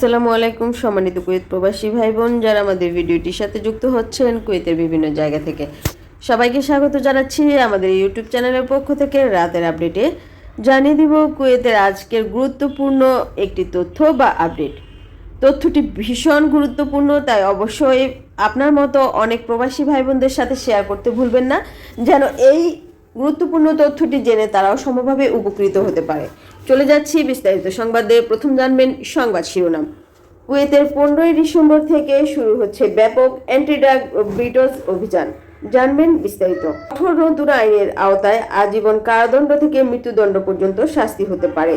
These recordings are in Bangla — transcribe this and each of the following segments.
আসসালামু আলাইকুম সম্মানিত কুয়েত প্রবাসী ভাই বোন যারা আমাদের ভিডিওটির সাথে যুক্ত হচ্ছেন কুয়েতের বিভিন্ন জায়গা থেকে। সবাইকে স্বাগত জানাচ্ছি আমাদের ইউটিউব চ্যানেলের পক্ষ থেকে রাতের আপডেটে। জানিয়ে দিব কুয়েতের আজকের গুরুত্বপূর্ণ একটি তথ্য বা আপডেট। তথ্যটি ভীষণ গুরুত্বপূর্ণ, তাই অবশ্যই আপনার মতো অনেক প্রবাসী ভাই বোনদের সাথে শেয়ার করতে ভুলবেন না, যেন এই গুরুত্বপূর্ণ তথ্যটি জেনে তারাও সমভাবে উপকৃত হতে পারে। চলে যাচ্ছি বিস্তারিত সংবাদে। প্রথম জানবেন সংবাদ শিরোনাম। কুয়েতের পনেরোই ডিসেম্বর থেকে শুরু হচ্ছে ব্যাপক অ্যান্টি ড্রাগ ব্রিটস অভিযান। জানবেন বিস্তারিত। কঠোর নতুন আইনের আওতায় আজীবন কারাদণ্ড থেকে মৃত্যুদণ্ড পর্যন্ত শাস্তি হতে পারে।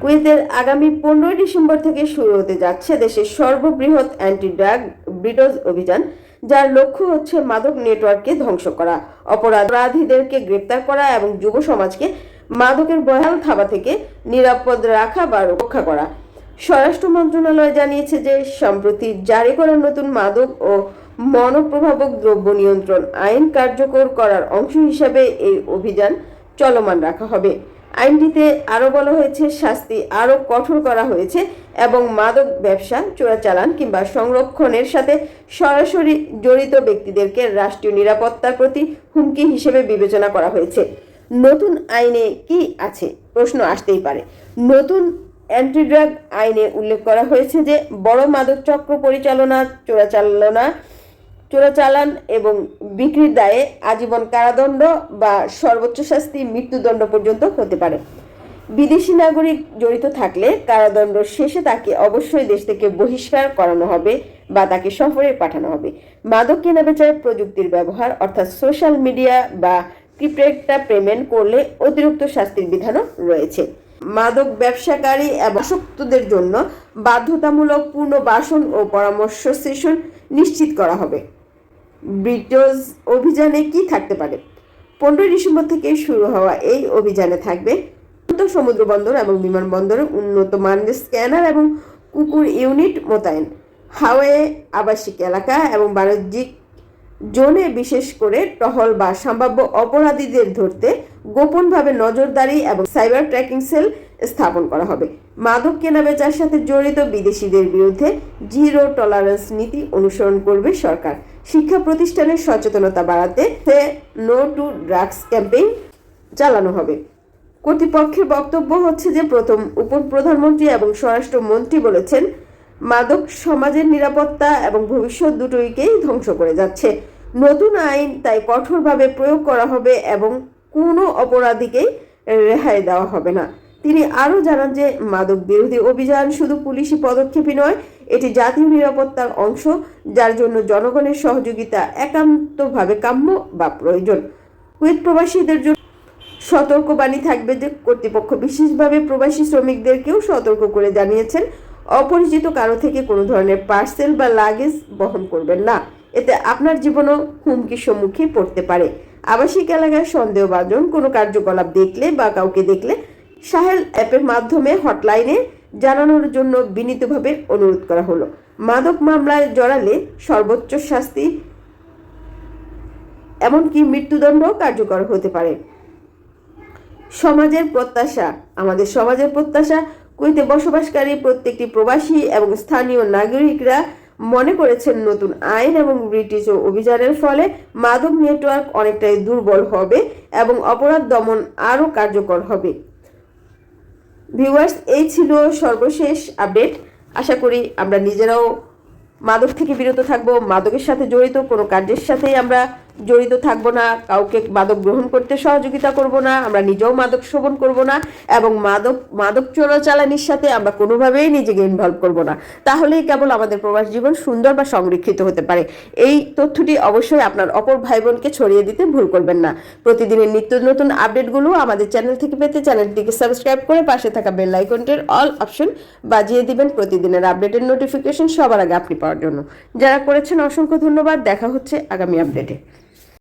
কুয়েতের আগামী পনেরোই ডিসেম্বর থেকে শুরু হতে যাচ্ছে দেশের সর্ববৃহৎ অ্যান্টি ড্রাগ ব্রিটস অভিযান। যার লক্ষ্য হচ্ছে মাদক নেটওয়ার্ককে ধ্বংস করা। অপরাধীদেরকে গ্রেপ্তার করা এবং যুব সমাজকে মাদকের ভয়াল থাবা থেকে নিরাপদ রাখা বা রক্ষা করা। স্বরাষ্ট্র মন্ত্রণালয় জানিয়েছে যে, সম্প্রতি জারি করা নতুন মাদক ও মনোপ্রভাবক দ্রব্য নিয়ন্ত্রণ আইন কার্যকর করার অংশ হিসাবে এই অভিযান চলমান রাখা হবে। আইনটিতে আরও বলা হয়েছে, শাস্তি আরও কঠোর করা হয়েছে এবং মাদক ব্যবসা, চোরাচালান কিংবা সংরক্ষণের সাথে সরাসরি জড়িত ব্যক্তিদেরকে রাষ্ট্রীয় নিরাপত্তার প্রতি হুমকি হিসেবে বিবেচনা করা হয়েছে। নতুন আইনে কি আছে? প্রশ্ন আসতেই পারে। নতুন অ্যান্টিড্রাগ আইনে উল্লেখ করা হয়েছে যে, বড় মাদক চক্র পরিচালনা, চোরাচালনা চোরাচালান এবং বিক্রির দায়ে আজীবন কারাদণ্ড বা সর্বোচ্চ শাস্তি মৃত্যুদণ্ড পর্যন্ত হতে পারে। বিদেশি নাগরিক জড়িত থাকলে কারাদণ্ড শেষে তাকে অবশ্যই দেশ থেকে বহিষ্কার করানো হবে বা তাকে সফরে পাঠানো হবে। মাদক কেনাবেচার প্রযুক্তির ব্যবহার অর্থাৎ সোশ্যাল মিডিয়া বা ক্রিপ্টেটা পেমেন্ট করলে অতিরিক্ত শাস্তির বিধানও রয়েছে। মাদক ব্যবসাকারী এবং আসক্তদের জন্য বাধ্যতামূলক পুনর্বাসন ও পরামর্শ সেশন নিশ্চিত করা হবে। ব্রিটোজ অভিযানে কি থাকতে পারে? পনেরোই ডিসেম্বর থেকে শুরু হওয়া এই অভিযানে থাকবে সমুদ্র বন্দর এবং বিমানবন্দরে উন্নত মানের স্ক্যানার এবং কুকুর ইউনিট মোতায়েন হাওয়ে আবাসিক এলাকা এবং বাণিজ্যিক জোনে বিশেষ করে টহল বা সম্ভাব্য অপরাধীদের ধরতে গোপনভাবে নজরদারি এবং সাইবার ট্র্যাকিং সেল স্থাপন করা হবে। মাদক কেনাবেচার সাথে জড়িত বিদেশিদের বিরুদ্ধে জিরো টলারেন্স নীতি অনুসরণ করবে সরকার। শিক্ষা প্রতিষ্ঠানের সচেতনতা বাড়াতে নো টু ড্রাগস ক্যাম্পেইন চালানো হবে। কর্তৃপক্ষের বক্তব্য হচ্ছে যে, প্রথম উপপ্রধানমন্ত্রী এবং স্বরাষ্ট্রমন্ত্রী বলেছেন মাদক সমাজের নিরাপত্তা এবং ভবিষ্যৎ দুটোইকেই ধ্বংস করে যাচ্ছে। নতুন আইন তাই কঠোরভাবে প্রয়োগ করা হবে এবং কোনো অপরাধীকেই রেহাই দেওয়া হবে না। তিনি আরও জানান যে, মাদক বিরোধী অভিযান শুধু পুলিশি পদক্ষেপই নয়, এটি জাতীয় নিরাপত্তার অংশ, যার জন্য জনগণের সহযোগিতা একান্তভাবে কাম্য বা প্রয়োজন। কুয়েত প্রবাসীদের জন্য সতর্কবাণী থাকবে যে, কর্তৃপক্ষ বিশেষভাবে প্রবাসী শ্রমিকদেরকেও সতর্ক করে জানিয়েছেন অপরিচিত কারও থেকে কোনো ধরনের পার্সেল বা লাগেজ বহন করবেন না। এতে আপনার জীবনও হুমকির সম্মুখীন পড়তে পারে। আবাসিক এলাকায় সন্দেহভাজন কোনো কার্যকলাপ দেখলে বা কাউকে দেখলে সাহেল অ্যাপের মাধ্যমে হটলাইনে জানানোর জন্য বিনীতভাবে অনুরোধ করা হলো। মাদক মামলায় জড়ালে সর্বোচ্চ শাস্তি, এমনকি মৃত্যুদণ্ড কার্যকর হতে পারে। সমাজের প্রত্যাশা, আমাদের সমাজের প্রত্যাশা কুয়েতে বসবাসকারী প্রত্যেকটি প্রবাসী এবং স্থানীয় নাগরিকরা মনে করেছেন নতুন আইন এবং ব্রিটিশ ও অভিযানের ফলে মাদক নেটওয়ার্ক অনেকটাই দুর্বল হবে এবং অপরাধ দমন আরও কার্যকর হবে। ভিউয়ার্স, এই ছিল সর্বশেষ আপডেট। আশা করি আমরা নিজেরাও মাদক থেকে বিরত থাকব। মাদকের সাথে জড়িত কোনো কার্যের সাথেই আমরা জড়িত থাকব না, কাউকে মাদক গ্রহণ করতে সহযোগিতা করব না, আমরা নিজেও মাদক সেবন করব না এবং মাদক মাদক চোরাচালানির সাথে আমরা কোনোভাবেই নিজেকে ইনভলভ করব না। তাহলেই কেবল আমাদের প্রবাস জীবন সুন্দর বা সংরক্ষিত হতে পারে। এই তথ্যটি অবশ্যই আপনার অপর ভাই বোনকে ছড়িয়ে দিতে ভুল করবেন না। প্রতিদিনের নিত্য নতুন আপডেটগুলো আমাদের চ্যানেল থেকে পেতে চ্যানেলটিকে সাবস্ক্রাইব করে পাশে থাকা বেল আইকনটির অল অপশন বাজিয়ে দিবেন প্রতিদিনের আপডেটের নোটিফিকেশন সবার আগে আপনি পাওয়ার জন্য। যারা করেছেন অসংখ্য ধন্যবাদ। দেখা হচ্ছে আগামী আপডেটে।